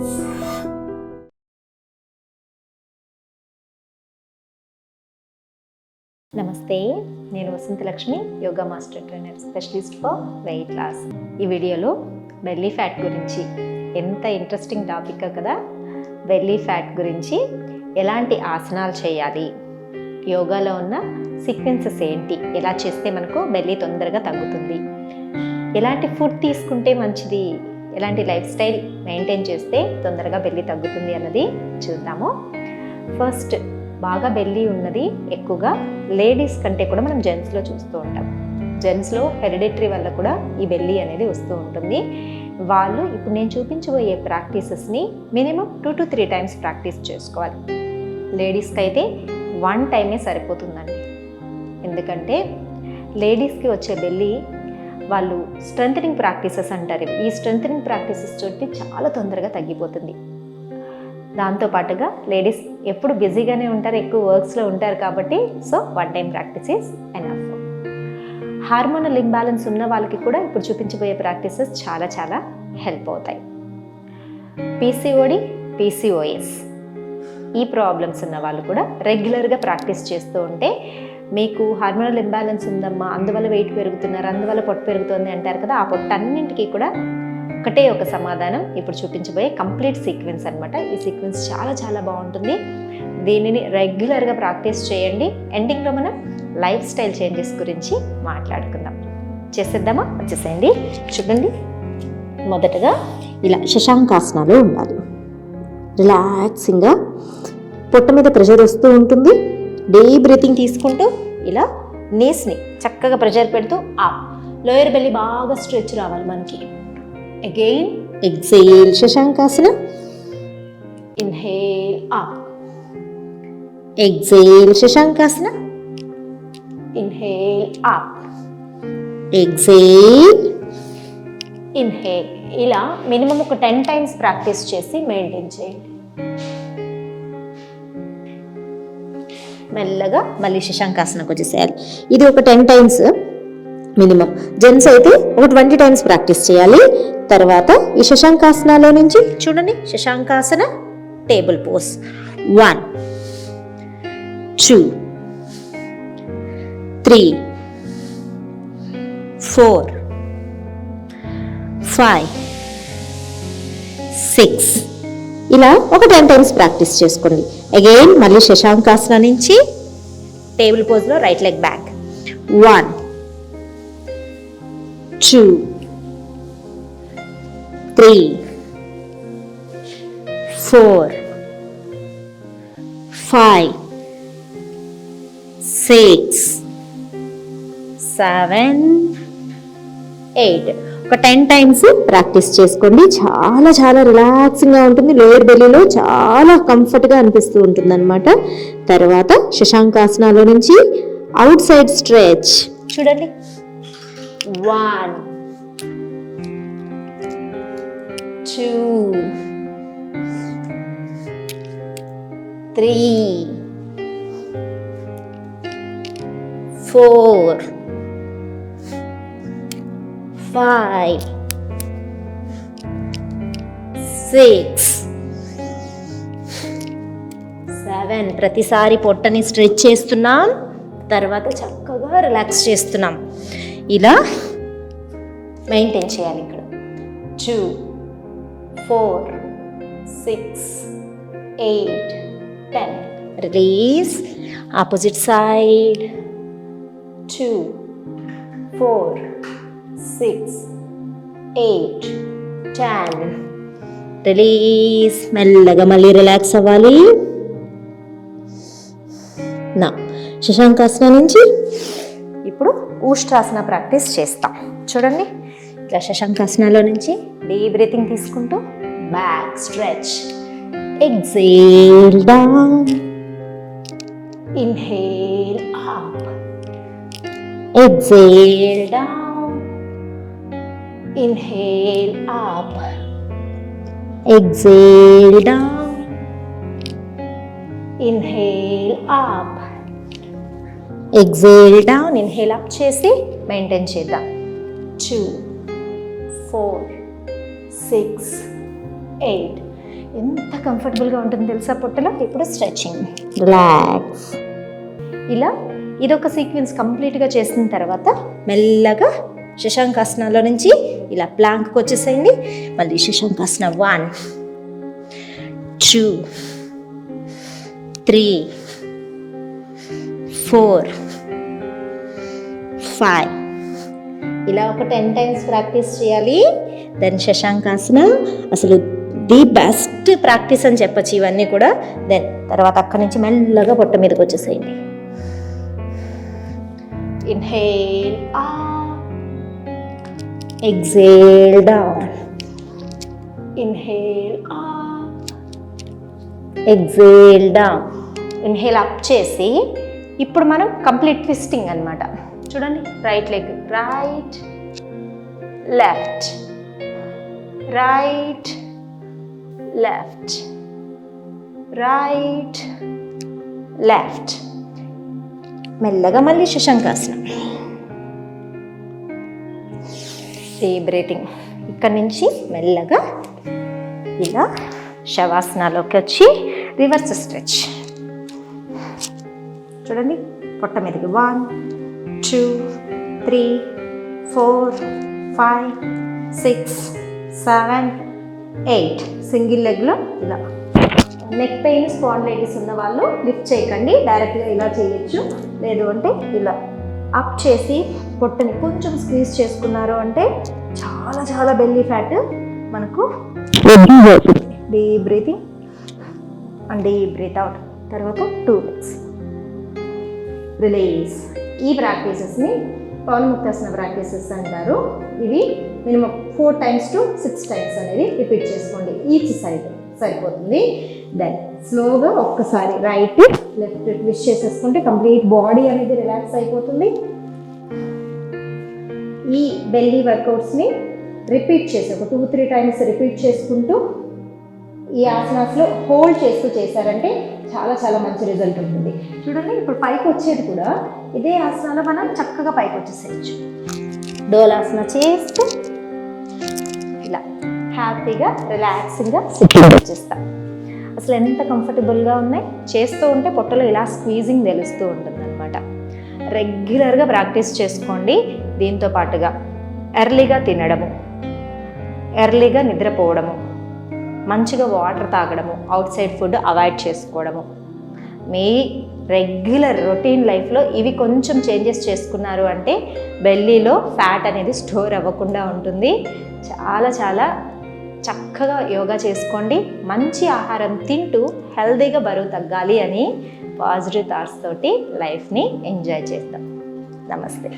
నమస్తే నేను Vasantha Lakshmi yoga master trainer specialist for weight loss. ఈ వీడియోలో బెల్లీ ఫ్యాట్ గురించి ఎంత ఇంట్రెస్టింగ్ టాపిక్ కదా? బెల్లీ ఫ్యాట్ గురించి ఎలాంటి ఆసనాలు చేయాలి? యోగాలో ఉన్న సీక్వెన్సెస్ ఏంటి? ఎలా చేస్తే మనకు బెల్లీ తొందరగా తగ్గుతుంది. ఎలాంటి ఫుడ్ తీసుకుంటే మంచిది? ఎలాంటి లైఫ్ స్టైల్ మెయింటైన్ చేస్తే తొందరగా బెల్లి తగ్గుతుంది అన్నది చూద్దాము. ఫస్ట్ బాగా బెల్లి ఉన్నది ఎక్కువగా లేడీస్ కంటే కూడా మనం జెంట్స్లో చూస్తూ ఉంటాం. జెంట్స్లో హెరిడిటరీ వల్ల కూడా ఈ బెల్లీ అనేది వస్తూ ఉంటుంది. వాళ్ళు ఇప్పుడు నేను చూపించబోయే ప్రాక్టీసెస్ని minimum two to three times practice చేసుకోవాలి. లేడీస్కి అయితే వన్ టైమే సరిపోతుందండి. ఎందుకంటే లేడీస్కి వచ్చే బెల్లీ వాళ్ళు స్ట్రెంథనింగ్ ప్రాక్టీసెస్ అంటారు. ఈ స్ట్రెంథనింగ్ ప్రాక్టీసెస్ తోటి చాలా తొందరగా తగ్గిపోతుంది. దాంతోపాటుగా లేడీస్ ఎప్పుడు బిజీగానే ఉంటారు ఎక్కువ వర్క్స్లో ఉంటారు కాబట్టి so one time practice is enough hormonal imbalance ఉన్న వాళ్ళకి కూడా ఇప్పుడు చూపించబోయే ప్రాక్టీసెస్ చాలా చాలా హెల్ప్ అవుతాయి. పీసీఓడి పీసీఓఎస్ ఈ ప్రాబ్లమ్స్ ఉన్న వాళ్ళు కూడా రెగ్యులర్గా ప్రాక్టీస్ చేస్తూ ఉంటే మీకు హార్మోనల్ ఇంబ్యాలెన్స్ ఉందమ్మా అందువల్ల వెయిట్ పెరుగుతున్నారు అందువల్ల పొట్టు పెరుగుతుంది అంటారు కదా ఆ పొట్టు అన్నింటికి కూడా ఒకటే ఒక సమాధానం. ఇప్పుడు చూపించబోయే కంప్లీట్ సీక్వెన్స్ అనమాట ఈ సీక్వెన్స్ చాలా చాలా బాగుంటుంది. దీనిని రెగ్యులర్గా ప్రాక్టీస్ చేయండి. ఎండింగ్లో మనం లైఫ్ స్టైల్ చేంజెస్ గురించి మాట్లాడుకుందాం. చేసేద్దామా? వచ్చేసేయండి. చూడండి. మొదటగా ఇలా శశాంకాసనాలు ఉండాలి. రిలాక్సింగ్గా పొట్ట మీద ప్రెషర్ వస్తూ ఉంటుంది. డీప్ బ్రీతింగ్ తీసుకుంటూ ఇలా నీస్ని చక్కగా ప్రెషర్ పెడుతూ ఆ లోయర్ బెల్లి బాగా స్ట్రెచ్ రావాలి మనకి. Again exhale Shashankasana. ఇన్హేల్ ఆ ఎగ్జేల్ శశాంకాసన. ఇన్హేల్ ఆ ఎగ్జేల్ ఇన్హేల్ ఇలా మినిమం ఒక టెన్ టైమ్స్ ప్రాక్టీస్ చేసి మెయింటైన్ చేయండి. మెల్లగా మళ్ళీ శశాంకాసనకు వచ్చేసేయాలి ఇది ఒక టెన్ టైమ్స్ మినిమం. జెంట్స్ అయితే ఒక ట్వంటీ టైమ్స్ ప్రాక్టీస్ చేయాలి. తర్వాత ఈ శశాంకాసనలో నుంచి చూడండి Shashankasana table pose. One two three four five six ఇలా ఒక టెన్ టైమ్స్ ప్రాక్టీస్ చేసుకోండి. అగైన్ మళ్ళీ శశాంకాసన నుంచి table పోజ్లో right leg back. One two three four five six seven eight ఒక టెన్ టైమ్స్ ప్రాక్టీస్ చేసుకోండి. చాలా చాలా రిలాక్సింగ్గా ఉంటుంది. లోయర్ బెల్లీలో చాలా కంఫర్ట్గా అనిపిస్తూ ఉంటుంది అనమాట తర్వాత శశాంకాసనాలో నుంచి అవుట్ సైడ్ స్ట్రెచ్ చూడండి. One two three four five, six, seven ప్రతిసారి పొట్టని స్ట్రెచ్ చేస్తున్నాం తర్వాత చక్కగా రిలాక్స్ చేస్తున్నాం. ఇలా మెయింటైన్ చేయాలి ఇక్కడ. Two four six eight ten release opposite side two four six eight ten release మెల్లగా మళ్ళీ రిలాక్స్ అవ్వాలి. నా. శశాంకాసన నుంచి ఇప్పుడు ఊష్ట్రాసన ప్రాక్టీస్ చేస్తాం. చూడండి. ఇట్లా శశాంకాసనలో నుంచి డీప్ బ్రీతింగ్ తీసుకుంటూ back stretch exhale down inhale up exhale down Inhale up. Exhale down. Inhale up. Exhale down. Inhale up చేసి మెయింటైన్ చేద్దాం టూ ఫోర్ సిక్స్ ఎయిట్ ఎంత కంఫర్టబుల్గా ఉంటుంది తెలుసా పొట్టలో ఇప్పుడు స్ట్రెచింగ్ రిలాక్స్ ఇలా ఇదొక సీక్వెన్స్ కంప్లీట్గా చేసిన తర్వాత మెల్లగా శశాంకాసనంలో నుంచి ఇలా ప్లాంక్కి వచ్చేసేయండి. మళ్ళీ Shashankasana one two three four five. ఇలా ఒక టెన్ టైమ్స్ ప్రాక్టీస్ చేయాలి. దెన్ శశాంకాసన అసలు ది బెస్ట్ ప్రాక్టీస్ అని చెప్పచ్చు ఇవన్నీ కూడా. దెన్ తర్వాత అక్కడి నుంచి మెల్లగా పొట్ట మీదకి వచ్చేసేయండి. Inhale exhale down inhale exhale down inhale up చేసి ఇప్పుడు మనం కంప్లీట్ ట్విస్టింగ్ అన్నమాట. చూడండి right leg right left right left right left మెల్లగా మళ్ళీ శశాంకాసనం డీప్ బ్రీతింగ్ ఇక్కడ నుంచి మెల్లగా ఇలా శవాసనాలోకి వచ్చి రివర్స్ స్ట్రెచ్ చూడండి పొట్ట మీదకి. One two three four five six seven eight single లెగ్లో ఇలా. నెక్ పెయిన్ స్పాండ్లైటిస్ ఉన్న వాళ్ళు లిఫ్ట్ చేయకండి. డైరెక్ట్గా ఇలా చేయొచ్చు. లేదు అంటే ఇలా. అప్ చేసి పొట్టని కొంచెం స్క్వీజ్ చేసుకున్నారు అంటే చాలా చాలా బెల్లీ ఫ్యాట్ మనకు deep breathing and deep breath out తర్వాత టూ లెగ్స్ రిలీజ్ ఈ ప్రాక్టీసెస్ని పౌనముక్తాసన ప్రాక్టీసెస్ అంటారు. ఇవి minimum four times to six times అనేది రిపీట్ చేసుకోండి. ఈచ్ సైడ్ సరిపోతుంది. దెన్ స్లోగా ఒక్కసారి రైట్ లెఫ్ట్ ట్విస్ట్ చేసేసుకుంటే కంప్లీట్ బాడీ అనేది రిలాక్స్ అయిపోతుంది. ఈ బెల్లీ వర్కౌట్స్ని రిపీట్ చేసి ఒక టూ త్రీ టైమ్స్ రిపీట్ చేసుకుంటూ ఈ ఆసనాస్లో హోల్డ్ చేస్తూ చేశారంటే చాలా చాలా మంచి రిజల్ట్ ఉంటుంది. చూడండి ఇప్పుడు పైకి వచ్చేది కూడా ఇదే ఆసనాలో మనం చక్కగా పైకి వచ్చేసేయచ్చు. డోలాసన చేస్తూ ఇలా హ్యాపీగా రిలాక్సింగ్గా సిట్టింగ్ వచ్చేస్తాం. అసలు ఎంత కంఫర్టబుల్గా ఉన్నాయి? చేస్తూ ఉంటే పొట్టలో ఇలా స్క్వీజింగ్ తెలుస్తూ ఉంటుంది అనమాట రెగ్యులర్గా ప్రాక్టీస్ చేసుకోండి. దీంతో పాటుగా ఎర్లీగా తినడము ఎర్లీగా నిద్రపోవడము మంచిగా వాటర్ తాగడము అవుట్ సైడ్ ఫుడ్ అవాయిడ్ చేసుకోవడము. మీ రెగ్యులర్ రొటీన్ లైఫ్లో ఇవి కొంచెం చేంజెస్ చేసుకున్నారు అంటే బెల్లీలో ఫ్యాట్ అనేది స్టోర్ అవ్వకుండా ఉంటుంది. చాలా చాలా చక్కగా యోగా చేసుకోండి. మంచి ఆహారం తింటూ హెల్దీగా బరువు తగ్గాలి అని పాజిటివ్ థాట్స్ తోటి లైఫ్ని ఎంజాయ్ చేద్దాం. నమస్తే.